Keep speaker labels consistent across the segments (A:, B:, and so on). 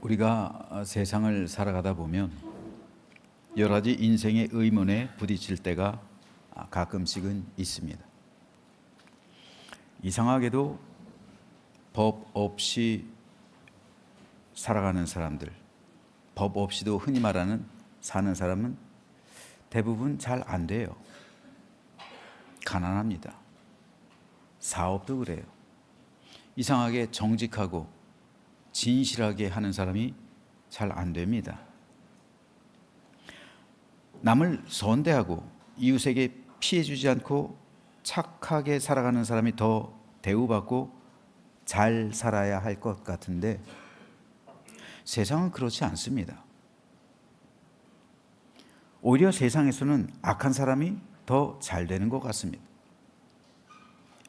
A: 우리가 세상을 살아가다 보면 여러 가지 인생의 의문에 부딪힐 때가 가끔씩은 있습니다. 이상하게도 법 없이 살아가는 사람들, 법 없이도 흔히 말하는 사는 사람은 대부분 잘 안 돼요. 가난합니다. 사업도 그래요. 이상하게 정직하고 진실하게 하는 사람이 잘 안 됩니다. 남을 선대하고 이웃에게 피해 주지 않고 착하게 살아가는 사람이 더 대우받고 잘 살아야 할 것 같은데 세상은 그렇지 않습니다. 오히려 세상에서는 악한 사람이 더 잘 되는 것 같습니다.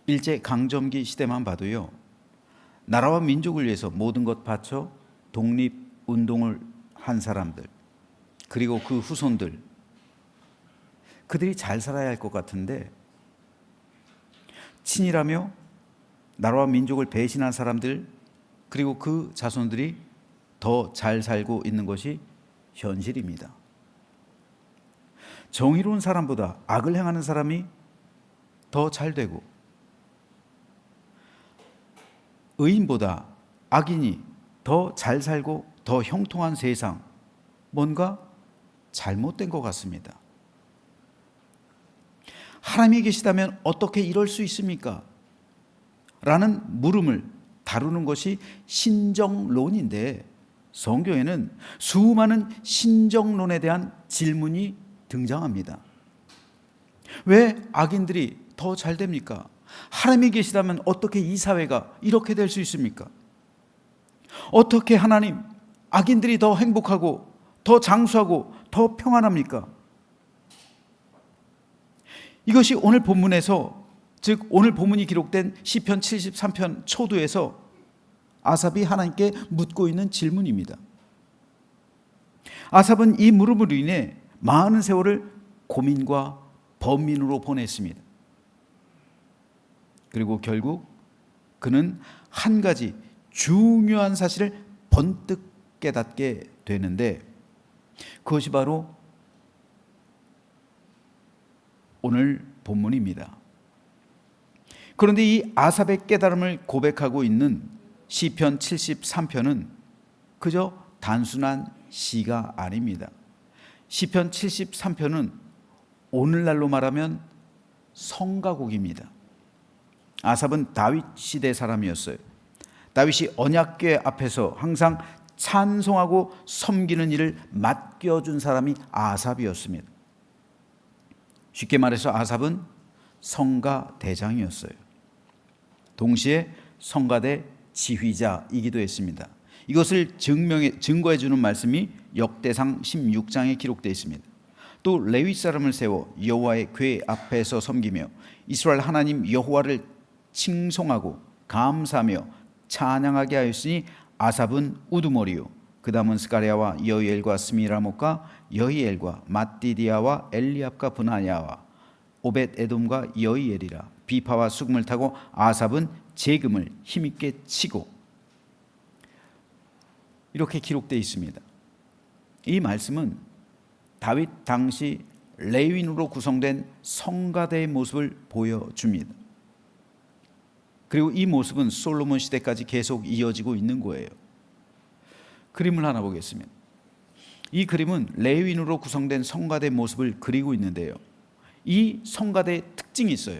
A: 일제 강점기 시대만 봐도요. 나라와 민족을 위해서 모든 것 바쳐 독립 운동을 한 사람들 그리고 그 후손들 그들이 잘 살아야 할 것 같은데 친일하며 나라와 민족을 배신한 사람들 그리고 그 자손들이 더 잘 살고 있는 것이 현실입니다. 정의로운 사람보다 악을 행하는 사람이 더 잘 되고 의인보다 악인이 더 잘 살고 더 형통한 세상 뭔가 잘못된 것 같습니다. 하나님이 계시다면 어떻게 이럴 수 있습니까? 라는 물음을 다루는 것이 신정론인데 성경에는 수많은 신정론에 대한 질문이 등장합니다. 왜 악인들이 더 잘 됩니까? 하나님이 계시다면 어떻게 이 사회가 이렇게 될 수 있습니까? 어떻게 하나님 악인들이 더 행복하고 더 장수하고 더 평안합니까? 이것이 오늘 본문에서 즉 오늘 본문이 기록된 시편 73편 초두에서 아삽이 하나님께 묻고 있는 질문입니다. 아삽은 이 물음으로 인해 많은 세월을 고민과 범민으로 보냈습니다. 그리고 결국 그는 한 가지 중요한 사실을 번뜩 깨닫게 되는데 그것이 바로 오늘 본문입니다. 그런데 이 아삽의 깨달음을 고백하고 있는 시편 73편은 그저 단순한 시가 아닙니다. 시편 73편은 오늘날로 말하면 성가곡입니다. 아삽은 다윗 시대 사람이었어요. 다윗이 언약궤 앞에서 항상 찬송하고 섬기는 일을 맡겨준 사람이 아삽이었습니다. 쉽게 말해서 아삽은 성가 대장이었어요. 동시에 성가대 지휘자이기도 했습니다. 이것을 증명해 증거해 주는 말씀이 역대상 16장에 기록되어 있습니다. 또 레위 사람을 세워 여호와의 궤 앞에서 섬기며 이스라엘 하나님 여호와를 칭송하고 감사하며 찬양하게 하였으니 아삽은 우두머리요 그다음은 스가랴와 여이엘과 스미라목과 여이엘과 마띠디아와 엘리압과 분하야와 오벳 에돔과 여이엘이라 비파와 수금을 타고 아삽은 재금을 힘있게 치고 이렇게 기록되어 있습니다. 이 말씀은 다윗 당시 레윈으로 구성된 성가대의 모습을 보여줍니다. 그리고 이 모습은 솔로몬 시대까지 계속 이어지고 있는 거예요. 그림을 하나 보겠습니다. 이 그림은 레윈으로 구성된 성가대 모습을 그리고 있는데요. 이 성가대의 특징이 있어요.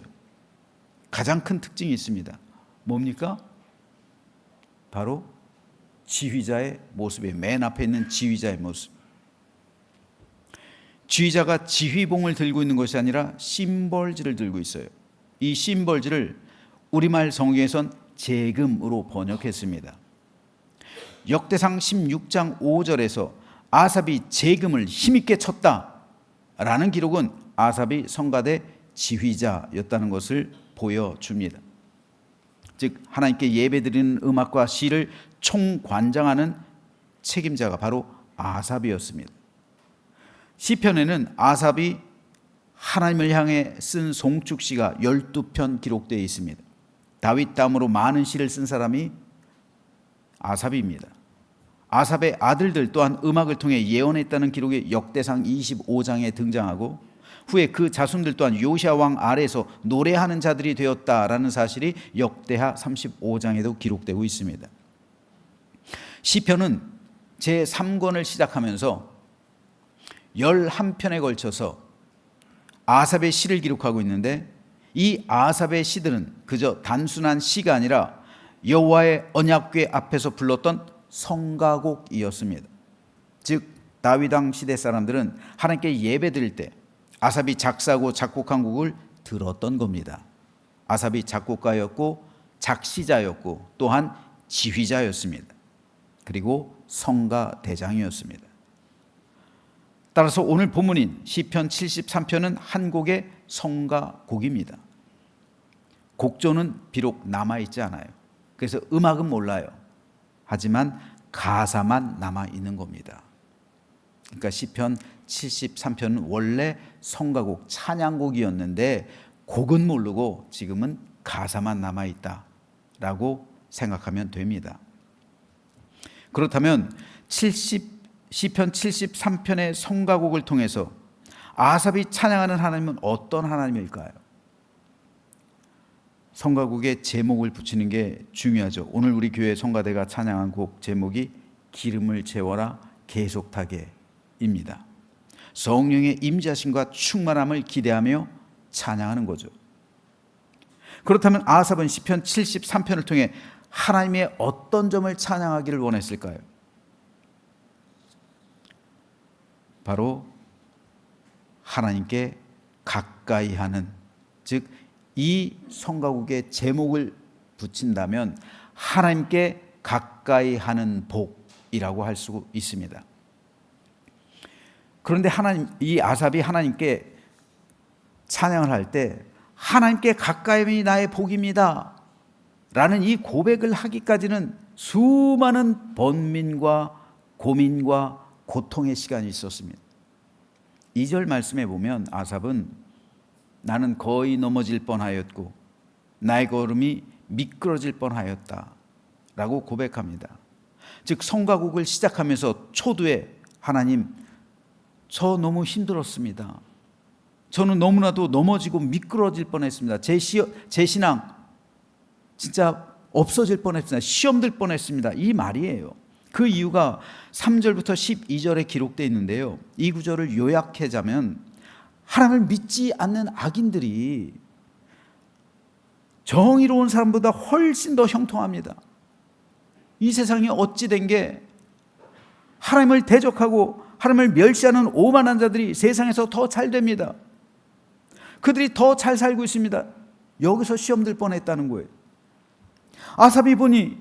A: 가장 큰 특징이 있습니다. 뭡니까? 바로 지휘자의 모습이에요. 맨 앞에 있는 지휘자의 모습. 지휘자가 지휘봉을 들고 있는 것이 아니라 심벌지를 들고 있어요. 이 심벌지를 우리말 성경에선 재금으로 번역했습니다. 역대상 16장 5절에서 아삽이 재금을 힘있게 쳤다라는 기록은 아삽이 성가대 지휘자였다는 것을 보여줍니다. 즉 하나님께 예배드리는 음악과 시를 총관장하는 책임자가 바로 아삽이었습니다. 시편에는 아삽이 하나님을 향해 쓴 송축시가 12편 기록되어 있습니다. 다윗 다음으로 많은 시를 쓴 사람이 아삽입니다. 아삽의 아들들 또한 음악을 통해 예언했다는 기록이 역대상 25장에 등장하고 후에 그 자손들 또한 요시아 왕 아래에서 노래하는 자들이 되었다라는 사실이 역대하 35장에도 기록되고 있습니다. 시편은 제 3권을 시작하면서 11편에 걸쳐서 아삽의 시를 기록하고 있는데 이 아삽의 시들은 그저 단순한 시가 아니라 여호와의 언약궤 앞에서 불렀던 성가곡이었습니다. 즉 다윗 왕 시대 사람들은 하나님께 예배드릴 때 아삽이 작사고 작곡한 곡을 들었던 겁니다. 아삽이 작곡가였고 작시자였고 또한 지휘자였습니다. 그리고 성가 대장이었습니다. 따라서 오늘 본문인 시편 73편은 한 곡의 성가 곡입니다. 곡조는 비록 남아 있지 않아요. 그래서 음악은 몰라요. 하지만 가사만 남아 있는 겁니다. 그러니까 시편 73편은 원래 성가곡 찬양곡이었는데 곡은 모르고 지금은 가사만 남아 있다라고 생각하면 됩니다. 그렇다면 70 시편 73편의 성가곡을 통해서 아삽이 찬양하는 하나님은 어떤 하나님일까요? 성가곡에 제목을 붙이는 게 중요하죠. 오늘 우리 교회 성가대가 찬양한 곡 제목이 기름을 채워라 계속하게입니다. 성령의 임자심과 충만함을 기대하며 찬양하는 거죠. 그렇다면 아삽은 시편 73편을 통해 하나님의 어떤 점을 찬양하기를 원했을까요? 바로 하나님께 가까이 하는 즉 이 성가국의 제목을 붙인다면 하나님께 가까이 하는 복이라고 할 수 있습니다. 그런데 하나님 이 아삽이 하나님께 찬양을 할 때 하나님께 가까이이 나의 복입니다. 라는 이 고백을 하기까지는 수많은 번민과 고민과 고통의 시간이 있었습니다. 2절 말씀에 보면 아삽은 나는 거의 넘어질 뻔하였고 나의 걸음이 미끄러질 뻔하였다. 라고 고백합니다. 즉 성가곡을 시작하면서 초두에 하나님 저 너무 힘들었습니다. 저는 너무나도 넘어지고 미끄러질 뻔했습니다. 제, 시, 제 신앙 진짜 없어질 뻔했습니다. 시험 들 뻔했습니다. 이 말이에요. 그 이유가 3절부터 12절에 기록되어 있는데요. 이 구절을 요약하자면 하나님을 믿지 않는 악인들이 정의로운 사람보다 훨씬 더 형통합니다. 이 세상이 어찌 된 게 하나님을 대적하고 하나님을 멸시하는 오만한 자들이 세상에서 더 잘 됩니다. 그들이 더 잘 살고 있습니다. 여기서 시험 들 뻔했다는 거예요. 아삽이 보니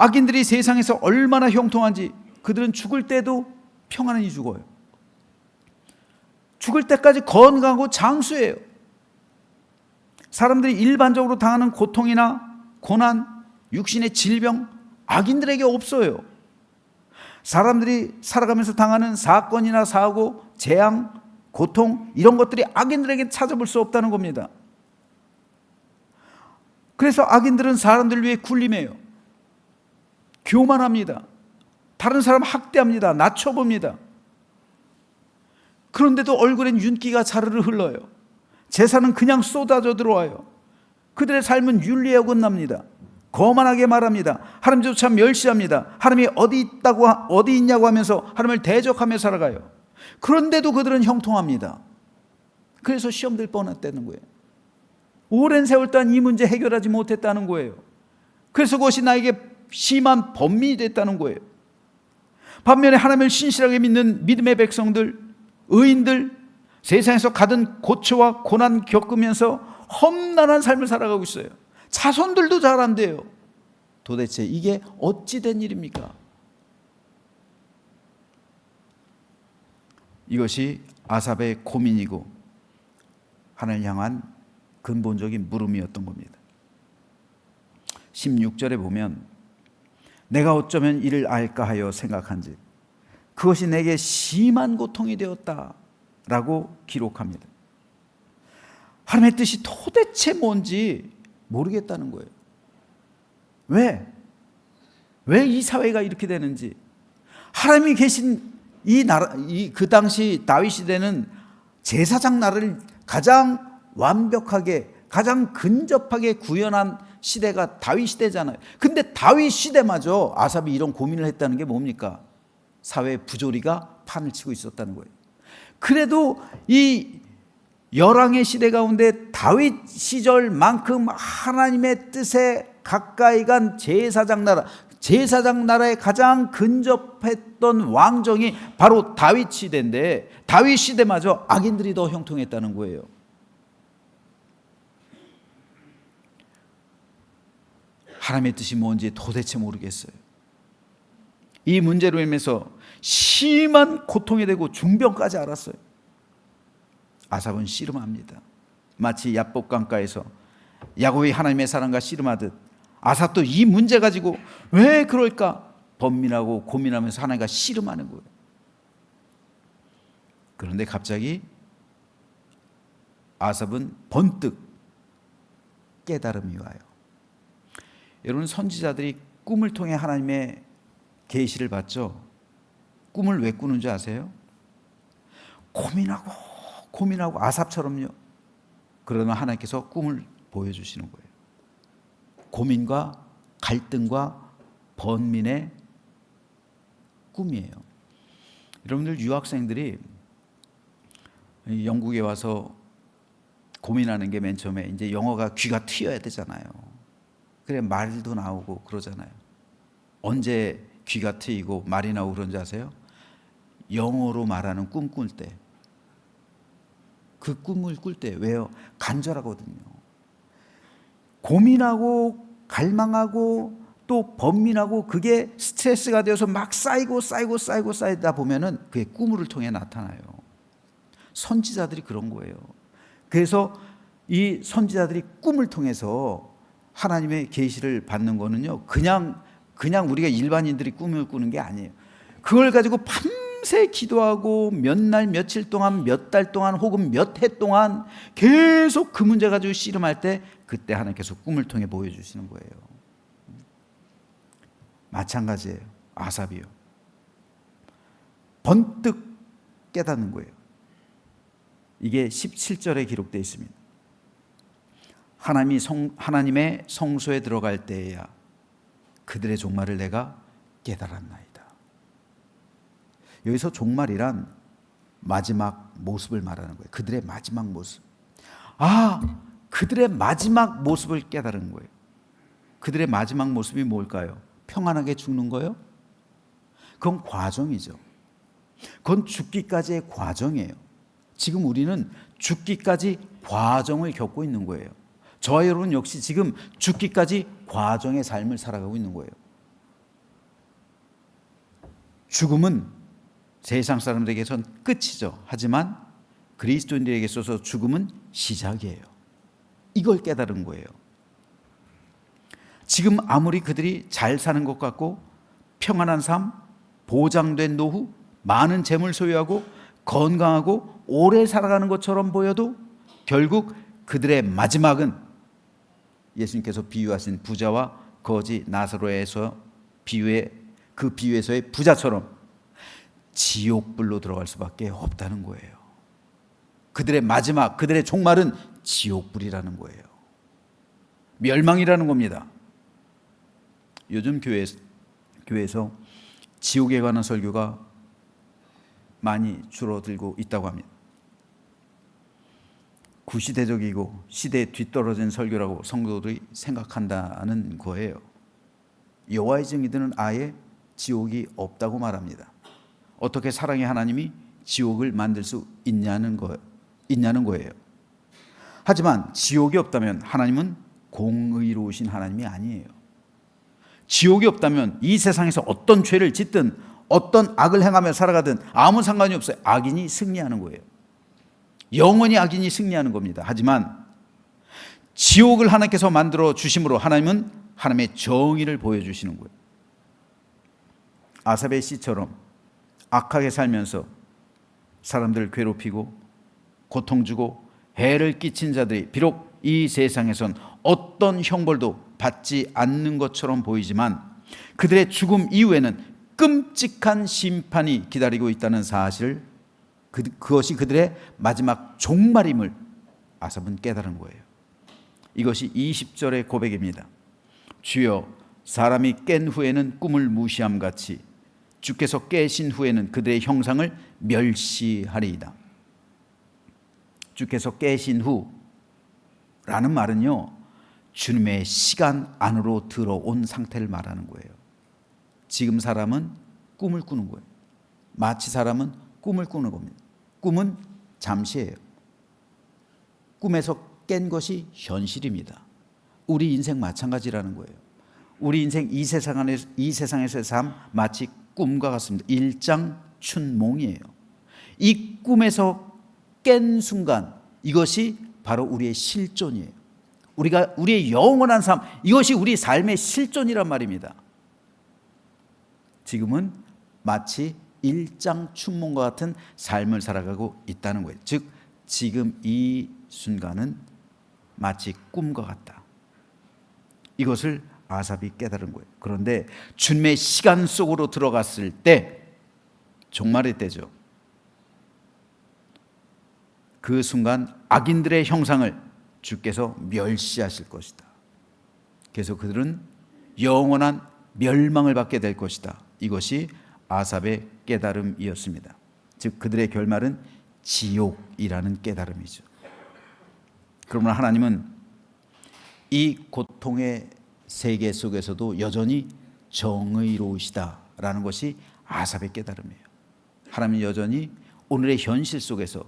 A: 악인들이 세상에서 얼마나 형통한지 그들은 죽을 때도 평안히 죽어요. 죽을 때까지 건강하고 장수예요. 사람들이 일반적으로 당하는 고통이나 고난, 육신의 질병, 악인들에게 없어요. 사람들이 살아가면서 당하는 사건이나 사고, 재앙, 고통, 이런 것들이 악인들에게 찾아볼 수 없다는 겁니다. 그래서 악인들은 사람들 위해 굴림해요. 교만합니다. 다른 사람 학대합니다. 낮춰봅니다. 그런데도 얼굴엔 윤기가 자르르 흘러요. 재산은 그냥 쏟아져 들어와요. 그들의 삶은 윤리에 어긋납니다. 거만하게 말합니다. 하나님조차 멸시합니다. 하나님이 어디 있다고 어디 있냐고 하면서 하나님을 대적하며 살아가요. 그런데도 그들은 형통합니다. 그래서 시험 들 뻔했다는 거예요. 오랜 세월 동안 이 문제 해결하지 못했다는 거예요. 그래서 그것이 나에게 심한 범민이 됐다는 거예요. 반면에 하나님을 신실하게 믿는 믿음의 백성들, 의인들 세상에서 가든 고초와 고난 겪으면서 험난한 삶을 살아가고 있어요. 자손들도 잘 안 돼요. 도대체 이게 어찌 된 일입니까? 이것이 아삽의 고민이고 하나님 향한 근본적인 물음이었던 겁니다. 16절에 보면 내가 어쩌면 이를 알까 하여 생각한지 그것이 내게 심한 고통이 되었다 라고 기록합니다. 하나님의 뜻이 도대체 뭔지 모르겠다는 거예요. 왜? 왜 이 사회가 이렇게 되는지, 하나님이 계신 이 나라 이 그 당시 다윗 시대는 제사장 나라를 가장 완벽하게 가장 근접하게 구현한 시대가 다윗 시대잖아요. 근데 다윗 시대마저 아삽이 이런 고민을 했다는 게 뭡니까? 사회 부조리가 판을 치고 있었다는 거예요. 그래도 이 열왕의 시대 가운데 다윗 시절만큼 하나님의 뜻에 가까이 간 제사장 나라, 제사장 나라에 가장 근접했던 왕정이 바로 다윗 시대인데 다윗 시대마저 악인들이 더 형통했다는 거예요. 하나님의 뜻이 뭔지 도대체 모르겠어요. 이 문제로 인해서 심한 고통이 되고 중병까지 알았어요. 아삽은 씨름합니다. 마치 야복 강가에서 야곱이 하나님의 사랑과 씨름하듯 아삽도 이 문제 가지고 왜 그럴까 번민하고 고민하면서 하나님과 씨름하는 거예요. 그런데 갑자기 아삽은 번뜩 깨달음이 와요. 여러분 선지자들이 꿈을 통해 하나님의 계시를 받죠. 꿈을 왜 꾸는 줄 아세요? 고민하고 고민하고 아삽처럼요. 그러면 하나님께서 꿈을 보여주시는 거예요. 고민과 갈등과 번민의 꿈이에요. 여러분들 유학생들이 영국에 와서 고민하는 게 맨 처음에 이제 영어가 귀가 튀어야 되잖아요. 그래 말도 나오고 그러잖아요. 언제 귀가 트이고 말이 나오고 그런지 아세요? 영어로 말하는 꿈 꿀 때. 그 꿈을 꿀 때 왜요? 간절하거든요. 고민하고 갈망하고 또 번민하고 그게 스트레스가 되어서 막 쌓이고 쌓이고 쌓이고 쌓이다 보면은 그게 꿈을 통해 나타나요. 선지자들이 그런 거예요. 그래서 이 선지자들이 꿈을 통해서 하나님의 계시를 받는 거는요. 그냥 그냥 우리가 일반인들이 꿈을 꾸는 게 아니에요. 그걸 가지고 밤새 기도하고 몇 날 며칠 동안 몇 달 동안 혹은 몇 해 동안 계속 그 문제 가지고 씨름할 때 그때 하나님께서 꿈을 통해 보여 주시는 거예요. 마찬가지예요. 아삽이요. 번뜩 깨닫는 거예요. 이게 17절에 기록되어 있습니다. 하나님이 성, 하나님의 성소에 들어갈 때에야 그들의 종말을 내가 깨달았나이다. 여기서 종말이란 마지막 모습을 말하는 거예요. 그들의 마지막 모습. 아, 그들의 마지막 모습을 깨달은 거예요. 그들의 마지막 모습이 뭘까요? 평안하게 죽는 거요? 그건 과정이죠. 그건 죽기까지의 과정이에요. 지금 우리는 죽기까지 과정을 겪고 있는 거예요. 저와 여러분 역시 지금 죽기까지 과정의 삶을 살아가고 있는 거예요. 죽음은 세상 사람들에게선 끝이죠. 하지만 그리스도인들에게 있어서 죽음은 시작이에요. 이걸 깨달은 거예요. 지금 아무리 그들이 잘 사는 것 같고 평안한 삶, 보장된 노후, 많은 재물 소유하고 건강하고 오래 살아가는 것처럼 보여도 결국 그들의 마지막은 예수님께서 비유하신 부자와 거지 나사로에서 비유의 그 비유에서의 부자처럼 지옥불로 들어갈 수밖에 없다는 거예요. 그들의 마지막, 그들의 종말은 지옥불이라는 거예요. 멸망이라는 겁니다. 요즘 교회, 교회에서 지옥에 관한 설교가 많이 줄어들고 있다고 합니다. 구시대적이고 시대에 뒤떨어진 설교라고 성도들이 생각한다는 거예요. 여호와의 증인들은 아예 지옥이 없다고 말합니다. 어떻게 사랑의 하나님이 지옥을 만들 수 있냐는 거 있냐는 거예요. 하지만 지옥이 없다면 하나님은 공의로우신 하나님이 아니에요. 지옥이 없다면 이 세상에서 어떤 죄를 짓든 어떤 악을 행하며 살아가든 아무 상관이 없어요. 악인이 승리하는 거예요. 영원히 악인이 승리하는 겁니다. 하지만 지옥을 하나님께서 만들어 주심으로 하나님은 하나님의 정의를 보여주시는 거예요. 아삽의 씨처럼 악하게 살면서 사람들을 괴롭히고 고통 주고 해를 끼친 자들이 비록 이 세상에선 어떤 형벌도 받지 않는 것처럼 보이지만 그들의 죽음 이후에는 끔찍한 심판이 기다리고 있다는 사실을 그, 그것이 그들의 마지막 종말임을 아삽은 깨달은 거예요. 이것이 20절의 고백입니다. 주여 사람이 깬 후에는 꿈을 무시함 같이 주께서 깨신 후에는 그들의 형상을 멸시하리이다. 주께서 깨신 후라는 말은요. 주님의 시간 안으로 들어온 상태를 말하는 거예요. 지금 사람은 꿈을 꾸는 거예요. 마치 사람은 꿈을 꾸는 겁니다. 꿈은 잠시예요. 꿈에서 깬 것이 현실입니다. 우리 인생 마찬가지라는 거예요. 우리 인생 이 세상 안에서 이 세상에서의 삶 마치 꿈과 같습니다. 일장춘몽이에요. 이 꿈에서 깬 순간 이것이 바로 우리의 실존이에요. 우리가 우리의 영원한 삶 이것이 우리 삶의 실존이란 말입니다. 지금은 마치 일장춘몽과 같은 삶을 살아가고 있다는 거예요. 즉 지금 이 순간은 마치 꿈과 같다. 이것을 아삽이 깨달은 거예요. 그런데 주님의 시간 속으로 들어갔을 때 종말의 때죠. 그 순간 악인들의 형상을 주께서 멸시하실 것이다. 그래서 그들은 영원한 멸망을 받게 될 것이다. 이것이 아삽의 깨달음이었습니다. 즉 그들의 결말은 지옥이라는 깨달음이죠. 그러나 하나님은 이 고통의 세계 속에서도 여전히 정의로우시다라는 것이 아삽의 깨달음이에요. 하나님 여전히 오늘의 현실 속에서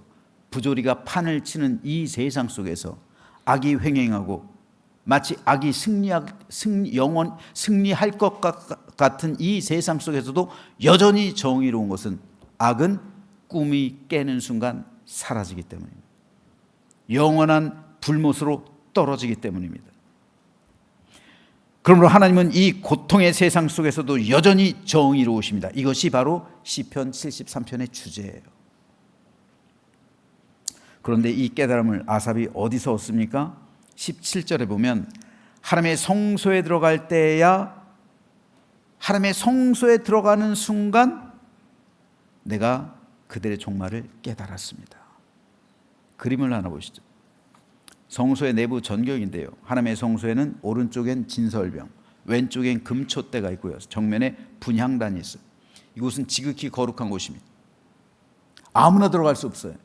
A: 부조리가 판을 치는 이 세상 속에서 악이 횡행하고 마치 악이 승리할 승리 영원 승리할 것 같 은 이 세상 속에서도 여전히 정의로운 것은 악은 꿈이 깨는 순간 사라지기 때문입니다. 영원한 불못으로 떨어지기 때문입니다. 그러므로 하나님은 이 고통의 세상 속에서도 여전히 정의로우십니다. 이것이 바로 시편 73편의 주제예요. 그런데 이 깨달음을 아삽이 어디서 얻습니까? 17절에 보면 하나님의 성소에 들어갈 때야 하나님의 성소에 들어가는 순간 내가 그들의 종말을 깨달았습니다. 그림을 하나 보시죠. 성소의 내부 전경인데요. 하나님의 성소에는 오른쪽엔 진설병, 왼쪽엔 금초대가 있고요. 정면에 분향단이 있어요. 이곳은 지극히 거룩한 곳입니다. 아무나 들어갈 수 없어요.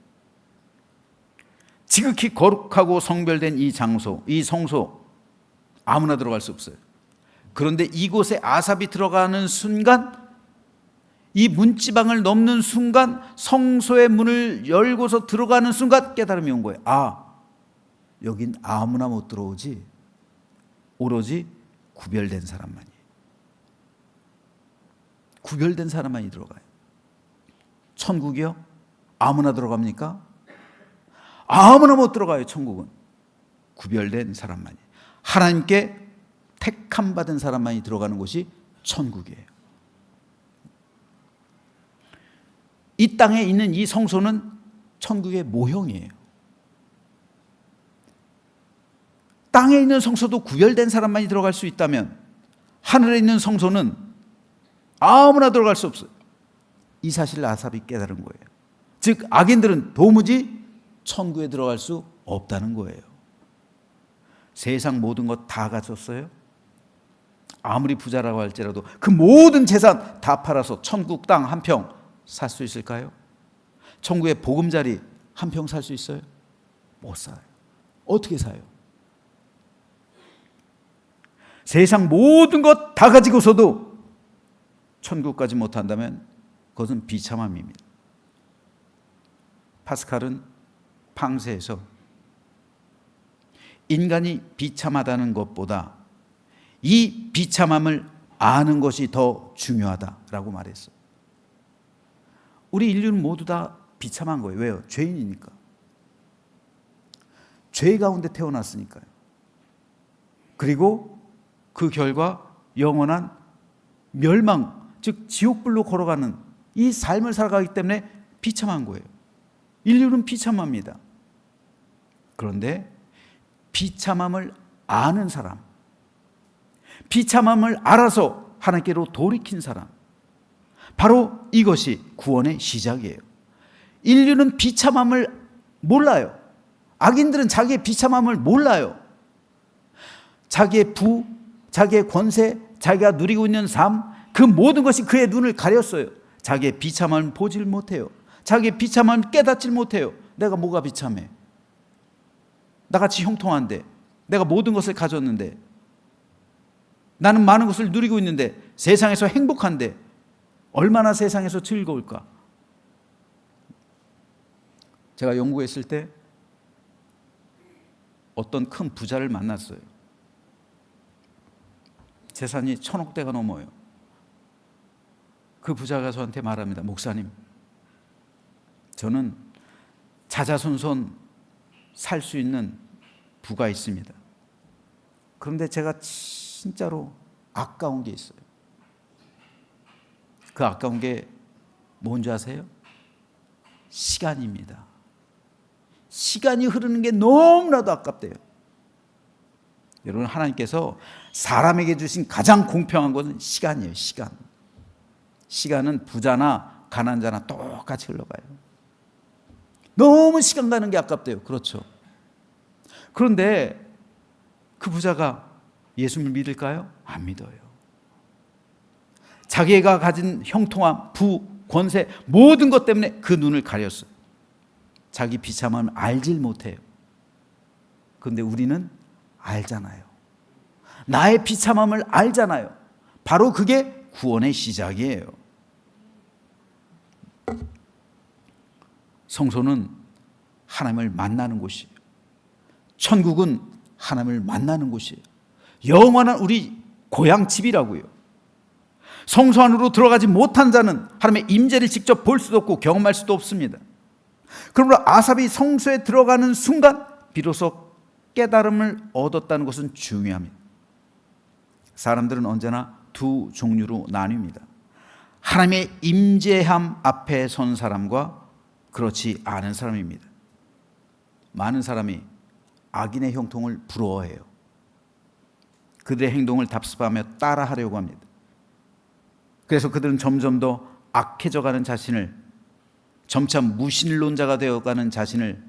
A: 지극히 거룩하고 성별된 이 장소, 이 성소 아무나 들어갈 수 없어요. 그런데 이곳에 아삽이 들어가는 순간 이 문지방을 넘는 순간 성소의 문을 열고서 들어가는 순간 깨달음이 온 거예요. 아, 여긴 아무나 못 들어오지. 오로지 구별된 사람만이. 구별된 사람만이 들어가요. 천국이요? 아무나 들어갑니까? 아무나 못 들어가요, 천국은. 구별된 사람만이. 하나님께 택함 받은 사람만이 들어가는 곳이 천국이에요. 이 땅에 있는 이 성소는 천국의 모형이에요. 땅에 있는 성소도 구별된 사람만이 들어갈 수 있다면 하늘에 있는 성소는 아무나 들어갈 수 없어요. 이 사실을 아삽이 깨달은 거예요. 즉 악인들은 도무지 천국에 들어갈 수 없다는 거예요. 세상 모든 것 다 가졌어요. 아무리 부자라고 할지라도 그 모든 재산 다 팔아서 천국 땅 한 평 살 수 있을까요? 천국의 보금자리 한 평 살 수 있어요? 못 살아요. 어떻게 사요? 세상 모든 것 다 가지고서도 천국까지 못한다면 그것은 비참함입니다. 파스칼은 팡세에서 인간이 비참하다는 것보다 이 비참함을 아는 것이 더 중요하다라고 말했어. 우리 인류는 모두 다 비참한 거예요. 왜요? 죄인이니까. 죄 가운데 태어났으니까요. 그리고 그 결과 영원한 멸망, 즉 지옥불로 걸어가는 이 삶을 살아가기 때문에 비참한 거예요. 인류는 비참합니다. 그런데 비참함을 아는 사람, 비참함을 알아서 하나님께로 돌이킨 사람, 바로 이것이 구원의 시작이에요. 인류는 비참함을 몰라요. 악인들은 자기의 비참함을 몰라요. 자기의 부, 자기의 권세, 자기가 누리고 있는 삶, 그 모든 것이 그의 눈을 가렸어요. 자기의 비참함을 보질 못해요. 자기의 비참함을 깨닫질 못해요. 내가 뭐가 비참해? 나같이 형통한데, 내가 모든 것을 가졌는데, 나는 많은 것을 누리고 있는데, 세상에서 행복한데, 얼마나 세상에서 즐거울까? 제가 영국에 있을 때 어떤 큰 부자를 만났어요. 재산이 천억대가 넘어요. 그 부자가 저한테 말합니다. 목사님, 저는 자자손손 살 수 있는 부가 있습니다. 그런데 제가 진짜로 아까운 게 있어요. 그 아까운 게 뭔지 아세요? 시간입니다. 시간이 흐르는 게 너무나도 아깝대요. 여러분 하나님께서 사람에게 주신 가장 공평한 것은 시간이에요. 시간. 시간은 부자나 가난자나 똑같이 흘러가요. 너무 시간 가는 게 아깝대요. 그렇죠. 그런데 그 부자가 예수님을 믿을까요? 안 믿어요. 자기가 가진 형통함, 부, 권세 모든 것 때문에 그 눈을 가렸어요. 자기 비참함을 알질 못해요. 그런데 우리는 알잖아요. 나의 비참함을 알잖아요. 바로 그게 구원의 시작이에요. 성소는 하나님을 만나는 곳이에요. 천국은 하나님을 만나는 곳이에요. 영원한 우리 고향 집이라고요. 성소 안으로 들어가지 못한 자는 하나님의 임재를 직접 볼 수도 없고 경험할 수도 없습니다. 그러므로 아삽이 성소에 들어가는 순간 비로소 깨달음을 얻었다는 것은 중요합니다. 사람들은 언제나 두 종류로 나뉩니다. 하나님의 임재함 앞에 선 사람과 그렇지 않은 사람입니다. 많은 사람이 악인의 형통을 부러워해요. 그들의 행동을 답습하며 따라하려고 합니다. 그래서 그들은 점점 더 악해져 가는 자신을 점차 무신론자가 되어가는 자신을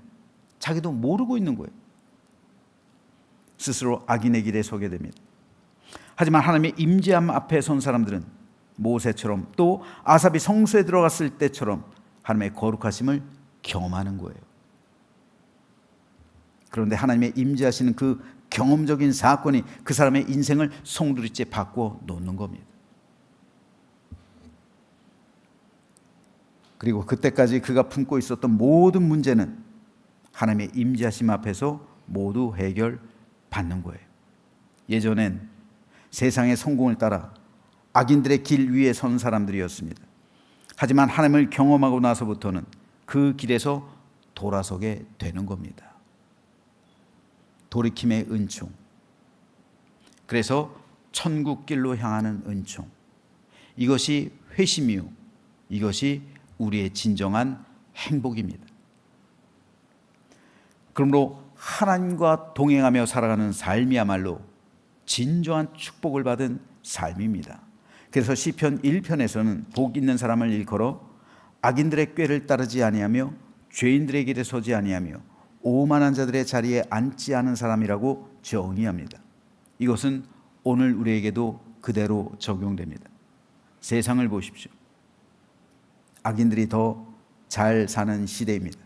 A: 자기도 모르고 있는 거예요. 스스로 악인의 길에 서게 됩니다. 하지만 하나님의 임재함 앞에 선 사람들은 모세처럼 또 아삽이 성소에 들어갔을 때처럼 하나님의 거룩하심을 경험하는 거예요. 그런데 하나님의 임재하시는 그 경험적인 사건이 그 사람의 인생을 송두리째 바꿔 놓는 겁니다. 그리고 그때까지 그가 품고 있었던 모든 문제는 하나님의 임재하심 앞에서 모두 해결받는 거예요. 예전엔 세상의 성공을 따라 악인들의 길 위에 선 사람들이었습니다. 하지만 하나님을 경험하고 나서부터는 그 길에서 돌아서게 되는 겁니다. 돌이킴의 은총. 그래서 천국 길로 향하는 은총. 이것이 회심이요. 이것이 우리의 진정한 행복입니다. 그러므로 하나님과 동행하며 살아가는 삶이야말로 진정한 축복을 받은 삶입니다. 그래서 시편 1편에서는 복 있는 사람을 일컬어 악인들의 꾀를 따르지 아니하며 죄인들의 길에 서지 아니하며 오만한 자들의 자리에 앉지 않은 사람이라고 정의합니다. 이것은 오늘 우리에게도 그대로 적용됩니다. 세상을 보십시오. 악인들이 더 잘 사는 시대입니다.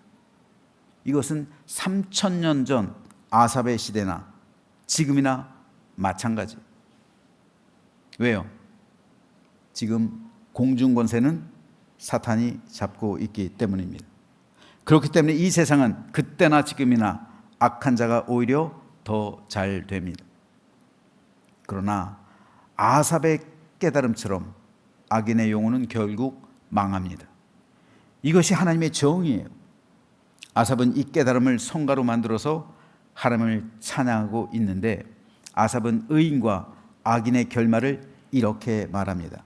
A: 이것은 3천년 전 아삽의 시대나 지금이나 마찬가지. 왜요? 지금 공중권세는 사탄이 잡고 있기 때문입니다. 그렇기 때문에 이 세상은 그때나 지금이나 악한 자가 오히려 더 잘 됩니다. 그러나 아삽의 깨달음처럼 악인의 영혼은 결국 망합니다. 이것이 하나님의 정의예요. 아삽은 이 깨달음을 성가로 만들어서 하나님을 찬양하고 있는데 아삽은 의인과 악인의 결말을 이렇게 말합니다.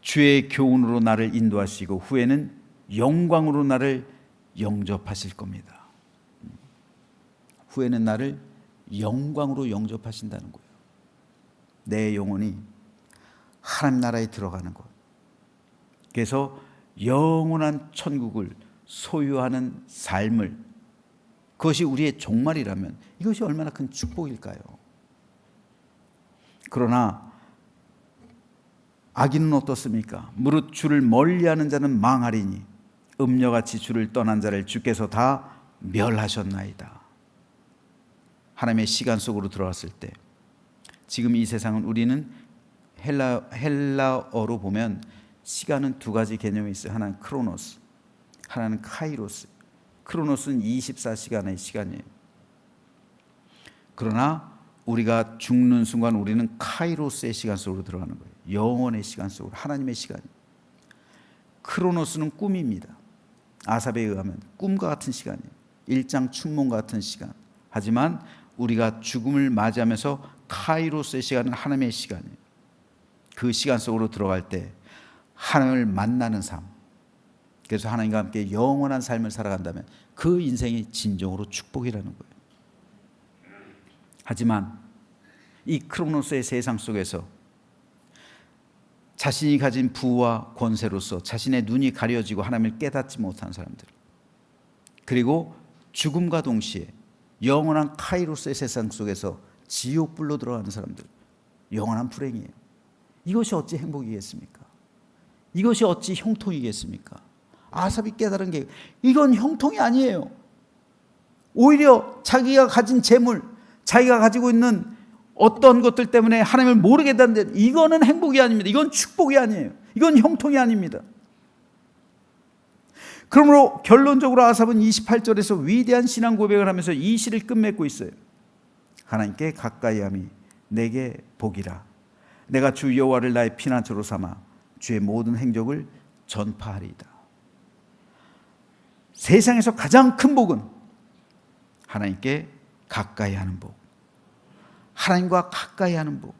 A: 주의 교훈으로 나를 인도하시고 후에는 영광으로 나를 영접하실 겁니다. 후에는 나를 영광으로 영접하신다는 거예요. 내 영혼이 하나님 나라에 들어가는 것. 그래서 영원한 천국을 소유하는 삶을 그것이 우리의 종말이라면 이것이 얼마나 큰 축복일까요? 그러나 악인은 어떻습니까? 무릇 주를 멀리하는 자는 망하리니 음녀같이 주를 떠난 자를 주께서 다 멸하셨나이다. 하나님의 시간 속으로 들어왔을 때 지금 이 세상은 우리는 헬라 헬라어로 보면 시간은 두 가지 개념이 있어요. 하나는 크로노스, 하나는 카이로스. 크로노스는 24시간의 시간이에요. 그러나 우리가 죽는 순간 우리는 카이로스의 시간 속으로 들어가는 거예요. 영원의 시간 속으로 하나님의 시간. 크로노스는 꿈입니다. 아삽에 의하면 꿈과 같은 시간이에요. 일장 춘몽과 같은 시간. 하지만 우리가 죽음을 맞이하면서 카이로스의 시간은 하나님의 시간이에요. 그 시간 속으로 들어갈 때 하나님을 만나는 삶. 그래서 하나님과 함께 영원한 삶을 살아간다면 그 인생이 진정으로 축복이라는 거예요. 하지만 이 크로노스의 세상 속에서 자신이 가진 부와 권세로서 자신의 눈이 가려지고 하나님을 깨닫지 못한 사람들 그리고 죽음과 동시에 영원한 카이로스의 세상 속에서 지옥불로 들어가는 사람들 영원한 불행이에요. 이것이 어찌 행복이겠습니까? 이것이 어찌 형통이겠습니까? 아삽이 깨달은 게 이건 형통이 아니에요. 오히려 자기가 가진 재물, 자기가 가지고 있는 어떤 것들 때문에 하나님을 모르게 된데 이거는 행복이 아닙니다. 이건 축복이 아니에요. 이건 형통이 아닙니다. 그러므로 결론적으로 아삽은 28절에서 위대한 신앙 고백을 하면서 이 시를 끝맺고 있어요. 하나님께 가까이함이 내게 복이라. 내가 주 여호와를 나의 피난처로 삼아 주의 모든 행적을 전파하리이다. 세상에서 가장 큰 복은 하나님께 가까이 하는 복. 하나님과 가까이 하는 복.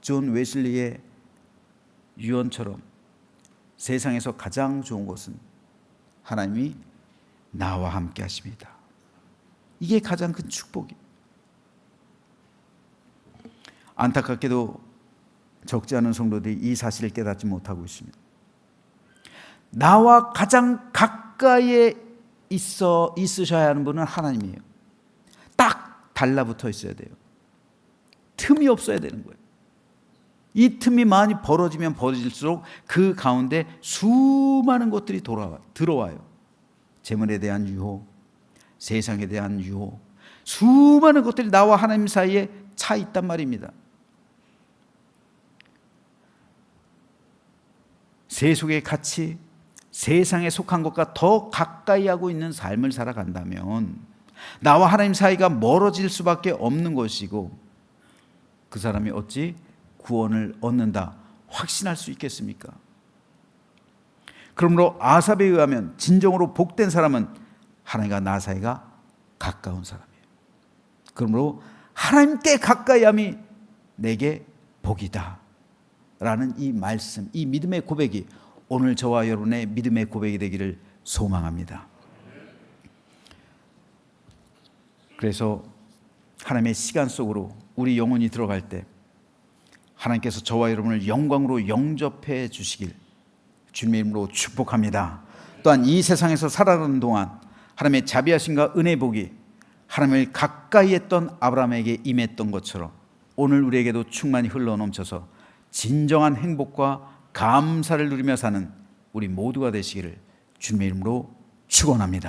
A: 존 웨슬리의 유언처럼 세상에서 가장 좋은 것은 하나님이 나와 함께 하십니다. 이게 가장 큰 축복이. 안타깝게도 적지 않은 성도들이 이 사실을 깨닫지 못하고 있습니다. 나와 가장 가까이에 있어 있으셔야 하는 분은 하나님이에요. 딱 달라붙어 있어야 돼요. 틈이 없어야 되는 거예요. 이 틈이 많이 벌어지면 벌어질수록 그 가운데 수많은 것들이 돌아와 들어와요. 재물에 대한 유혹, 세상에 대한 유혹, 수많은 것들이 나와 하나님 사이에 차 있단 말입니다. 세속의 가치, 세상에 속한 것과 더 가까이 하고 있는 삶을 살아간다면 나와 하나님 사이가 멀어질 수밖에 없는 것이고 그 사람이 어찌 구원을 얻는다 확신할 수 있겠습니까? 그러므로 아삽에 의하면 진정으로 복된 사람은 하나님과 나 사이가 가까운 사람이에요. 그러므로 하나님께 가까이함이 내게 복이다. 라는 이 말씀, 이 믿음의 고백이 오늘 저와 여러분의 믿음의 고백이 되기를 소망합니다. 그래서 하나님의 시간 속으로 우리 영혼이 들어갈 때 하나님께서 저와 여러분을 영광으로 영접해 주시길 주님의 이름으로 축복합니다. 또한 이 세상에서 살아가는 동안 하나님의 자비하심과 은혜 복이 하나님을 가까이 했던 아브라함에게 임했던 것처럼 오늘 우리에게도 충만히 흘러 넘쳐서 진정한 행복과 감사를 누리며 사는 우리 모두가 되시기를 주님의 이름으로 축원합니다.